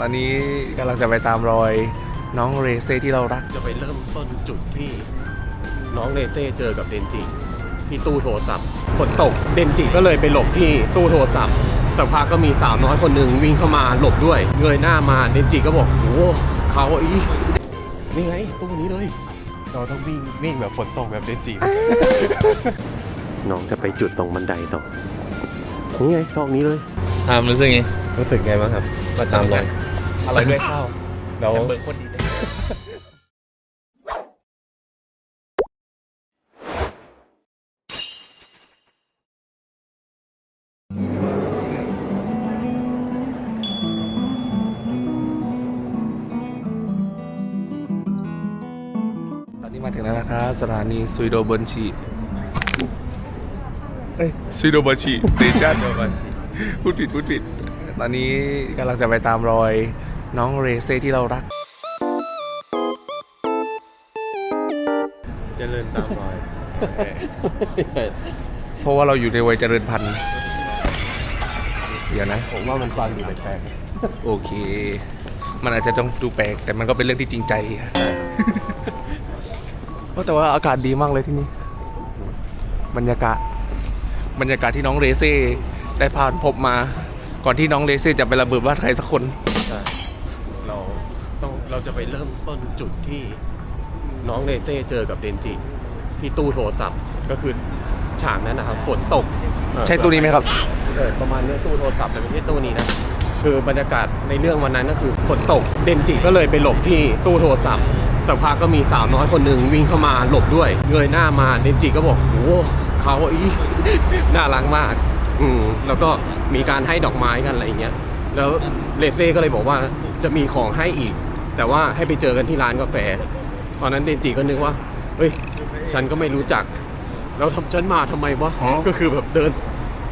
ตอนนี้กำลังจะไปตามรอยน้องเรเซ่ที่เรารัก จะไปเริ่มต้นจุดที่น้องเลเซ่เจอกับเดนจิที่ตู้โทรศัพท์ฝนตกเดนจิก็เลยไปหลบที่ตู้โทรศัพท์สักพักก็มีสาวน้อยคนหนึ่งวิ่งเข้ามาหลบด้วย เงยหน้ามาเดนจิก็บอกโอ้เขาอีนี่ไงตู้นี้เลยเราต้องวิ่งวิ่งแบบฝนตกแบบเดนจิน้องจะไปจุดตรงบันไดต่อนี่ไงตรงนี้เลยตามรู้สึกไงรู้สึกไงบ้างครับมาตามรอย อร่อยด้วยข้าวแล้วเบิร์คนดีเลย ตอนนี้มาถึงแล้วนะครับสถานีซุยโดเบินชีเอ้ยซุยโดเบินชีสเตชัน พูดผิดพูดผิด ตอนนี้กำลังจะไปตามรอย น้องเรเซ่ที่เรารัก เจริญตามรอยใช่เพราะว่าเราอยู่ในวัยเจริญพันธุ์ เดี๋ยวนะ ผมว่ามันฟังดูแปลกโอเค มันอาจจะต้องดูแปลก แต่มันก็เป็นเรื่องที่จริงใจโอ้แต่ว่าอากาศดีมากเลยที่นี่ บรรยากาศ บรรยากาศที่น้องเรเซ่ได้ผ่านพบมา ก่อนที่น้องเรเซ่จะไประเบิดบ้านใครสักคนใช่เราต้อง เราจะไปเริ่มต้นจุดที่น้องเลเซ่เจอกับเดนจิ ที่ตู้โทรศัพท์ก็คือฉากนั้นนะครับฝนตกใช่ตู้นี้ไหมครับเออประมาณเนี้ยตู้โทรศัพท์แต่ไม่ใช่ตู้นี้นะคือบรรยากาศในเรื่องวันนั้นก็คือฝนตกเดนจิก็เลยไปหลบที่ตู้โทรศัพท์สักพักก็มีสาวน้อยคนหนึ่งวิ่งเข้ามาหลบด้วย เงยหน้ามาเดนจิก็บอกโอ้เขาอีน่ารักมากอืมแล้วก็มีการให้ดอกไม้กันอะไรอย่างเงี้ยแล้วเลเซ่ก็เลยบอกว่าจะมีของให้อีก แต่ว่าให้ไปเจอกันที่ร้านกาแฟ ตอนนั้นเดนจิก็นึกว่า เฮ้ย ฉันก็ไม่รู้จัก แล้วทำฉันมาทำไมวะ ก็คือแบบเดิน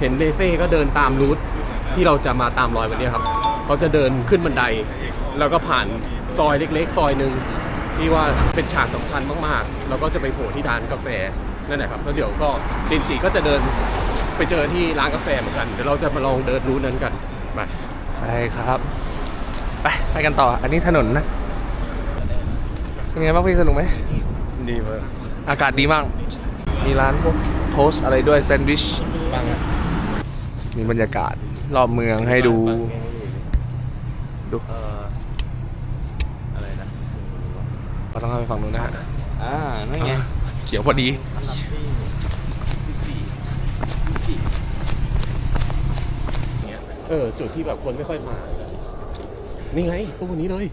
เห็นเลเซ่ก็เดินตามรูทที่เราจะมาตามรอยวันเนี้ยครับ เขาจะเดินขึ้นบันได แล้วก็ผ่านซอยเล็ก ๆ ซอยหนึ่งที่ว่าเป็นฉากสำคัญมากๆ แล้วก็จะไปโผล่ที่ร้านกาแฟนั่นแหละครับ แล้วเดี๋ยวก็เดนจิก็จะเดินไปเจอที่ร้านกาแฟเหมือนกัน เดี๋ยวเราจะมาลองเดินรูทนั้นกัน ไป ไปครับ ไปไปกันต่อ อันนี้ถนนนะเป็นไงบ้างพี่สนุกไหมดีมากอากาศดีมาก มีร้านพวกโทสต์อะไรด้วยแซนด์วิชปังอะมีบรรยากาศรอบเมืองให้ดู ดูเอ่ออะไรนะเราต้องเข้าไปฝั่งนู้นนะฮะอ่านั่นไงอ่าเขียวพอดีเออจุดที่แบบคนไม่ค่อยมา นี่ไงตู้นี้เลย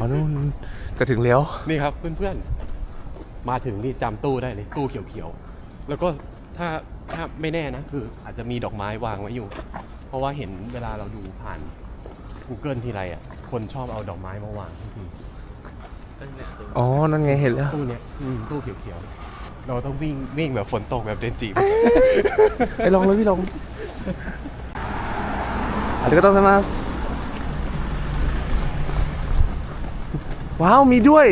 อ๋อนู่นจะถึงแล้วนี่ครับเพื่อนๆ มาถึงนี่จำตู้ได้เลยตู้เขียวๆ แล้วก็ถ้าถ้าไม่แน่นะ คืออาจจะมีดอกไม้วางไว้อยู่ เพราะว่าเห็นเวลาเราดูผ่าน Google ทีไรอะ คนชอบเอาดอกไม้มาวางทุกทีอ๋อนั่นไงเห็นแล้วตู้เนี้ยอืมตู้เขียวเราต้องวิ่งวิ่งแบบฝนตกแบบเดนจิไปลองเลยพี่ลองอาริกาโตไซมั ว้าวมีด้วย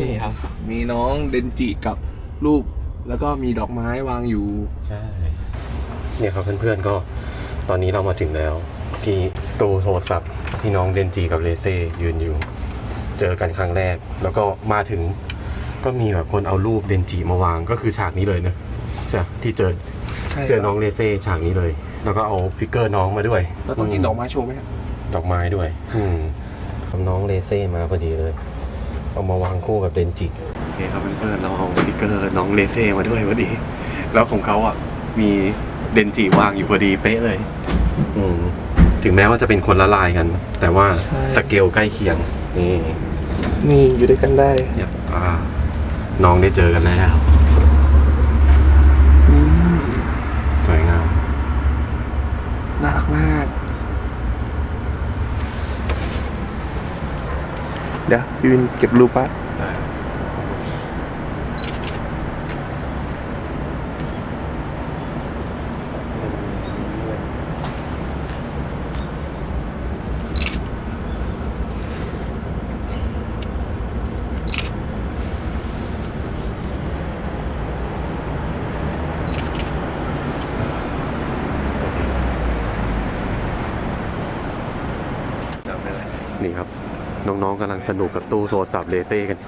นี่ครับ มีน้องเดนจิกับรูป แล้วก็มีดอกไม้วางอยู่ๆใช่เนี่ยครับเพื่อนๆก็ตอนนี้เรามาถึงแล้ว ที่ตู้โทรศัพท์ที่น้องเดนจีกับเลเซ่ยืนอยู่ เจอกันครั้งแรก แล้วก็มาถึงก็มีแบบคนเอารูปเดนจิมาวางก็คือฉากนี้เลยนะใช่ที่เจอใช่เจอน้องเลเซ่ฉากนี้เลย แล้วก็เอาฟิกเกอร์น้องมาด้วยแล้วต้องกินดอกไม้โชว์ไหมครับดอกไม้ด้วยอืมเอาน้องเลเซ่มาพอดีเลย เอามาวางคู่กับเดนจิ โอเคครับเพื่อนๆเราเอาฟิกเกอร์น้องเลเซ่มาด้วยพอดี แล้วของเขาอะมีเดนจิวางอยู่พอดีเป๊ะเลย อืมถึงแม้ว่าจะเป็นคนละลายกัน แต่ว่าสเกลใกล้เคียง นี่นี่อยู่ด้วยกันได้ เนี่ยอ่าน้องได้เจอกันแล้ว สวยงาม น่ารัก มาก เดี๋ยวพี่วินเก็บรูปปะ น้องๆกำลังสนุกกับตู้โทรศัพท์เลเซ่กัน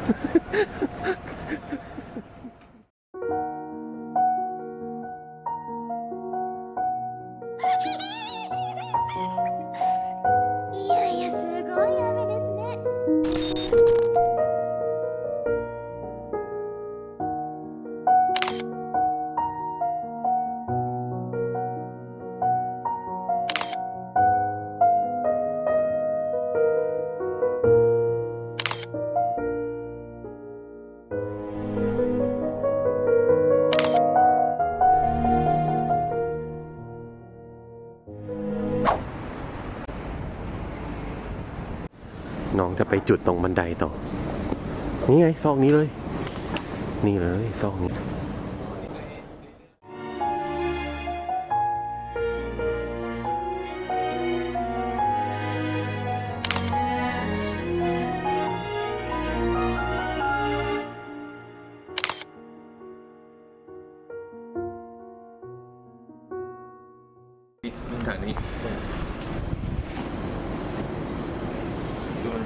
ไปจุดตรงบันไดต่อ นี่ไงซอกนี้เลย นี่เลยซอกนี้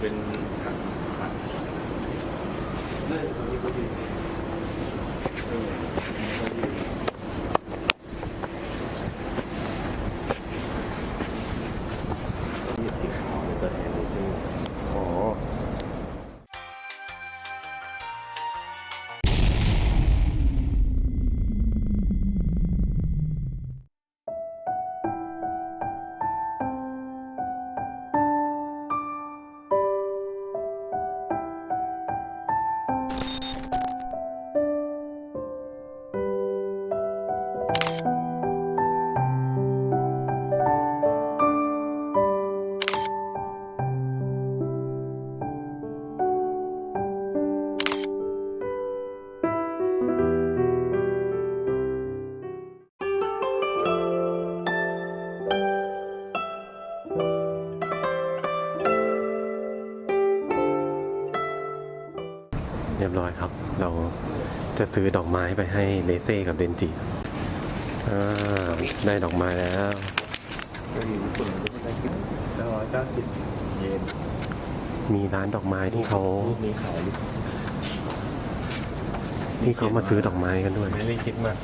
คือมันเป็นทางผ่าน จะซื้อดอกไม้ไปให้เลเซ่กับเดนจิอ่าได้ดอกไม้แล้วแล้วร้อยเก้าสิบเยนมีร้านดอกไม้ที่เขารูปนี้ขายที่เขามาซื้อดอกไม้กันด้วย ไม่ได้คิดมาก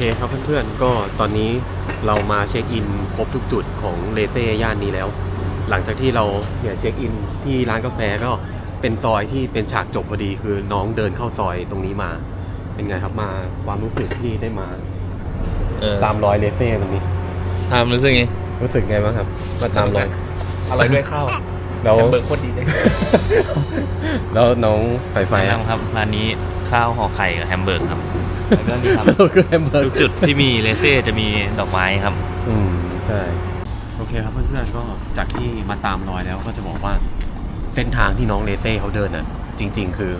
เคครับเพื่อนๆ ก็ตอนนี้เรามาเช็คอินครบทุกจุดของเลเซ่ย่านนี้แล้ว หลังจากที่เราเนี่ยเช็คอินที่ร้านกาแฟก็เป็นซอยที่เป็นฉากจบพอดีคือน้องเดินเข้าซอยตรงนี้มา เป็นไงครับมาความรู้สึกที่ได้มาเออตามรอยเลเซ่ตรงนี้ ทำรู้สึกไงรู้สึกไงบ้างครับมาตามรอยอร่อยด้วยข้าวแล้วแฮมเบอร์เกอร์โคตรดีเลยแล้วน้องไฟไฟแนะอะนำครับร้านนี้ข้าวห่อไข่กับแฮมเบอร์กครับ แล้วก็นี่ครับเราคือแฮมเบอร์ทุกจุดที่มีเลเซ่จะมีดอกไม้ครับ อืมใช่โอเคครับเพื่อนๆก็จากที่มาตามรอยแล้วก็จะบอกว่า เส้นทางที่น้องเลเซ่เขาเดินอะ จริง ๆ คือ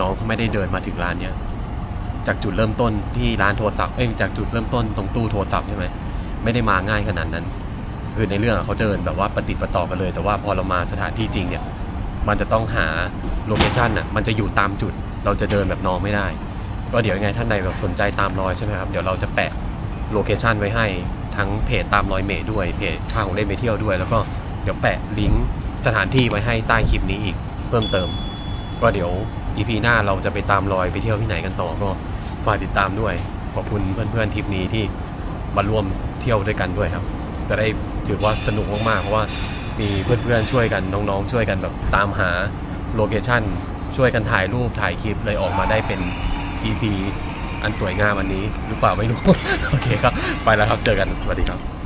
น้องเขาไม่ได้เดินมาถึงร้านเนี้ยจากจุดเริ่มต้นที่ร้านโทรศัพท์เอ้ยจากจุดเริ่มต้นตรงตู้โทรศัพท์ใช่ไหมไม่ได้มาง่ายขนาดนั้น คือในเรื่องเขาเดินแบบว่าปฏิดประต่อกันเลย แต่ว่าพอเรามาสถานที่จริงเนี่ย มันจะต้องหาโลเคชันอะมันจะอยู่ตามจุด เราจะเดินแบบน้องไม่ได้ ก็เดี๋ยวยังไงท่านใดแบบสนใจตามรอยใช่ไหมครับ เดี๋ยวเราจะแปะโลเคชันไว้ให้ทั้งเพจตามรอยเมย์ด้วยเพจพาของเล่นไปเที่ยวด้วย แล้วก็เดี๋ยวแปะลิงก์สถานที่ไว้ให้ใต้คลิปนี้อีกเพิ่มเติม ก็เดี๋ยวอีพีหน้าเราจะไปตามรอยไปเที่ยวที่ไหนกันต่อก็ฝากติดตามด้วย ขอบคุณเพื่อนๆทริปนี้ที่มาร่วมเที่ยวด้วยกันด้วยครับ จะได้ถือว่าสนุกมากๆเพราะว่ามีเพื่อนๆช่วยกันน้องๆช่วยกันแบบตามหาโลเคชั่นช่วยกันถ่ายรูปถ่ายคลิปเลยออกมาได้เป็น EP อันสวยงามอันนี้หรือเปล่าไม่รู้ โอเคครับ ไปแล้วครับ เจอกัน สวัสดีครับ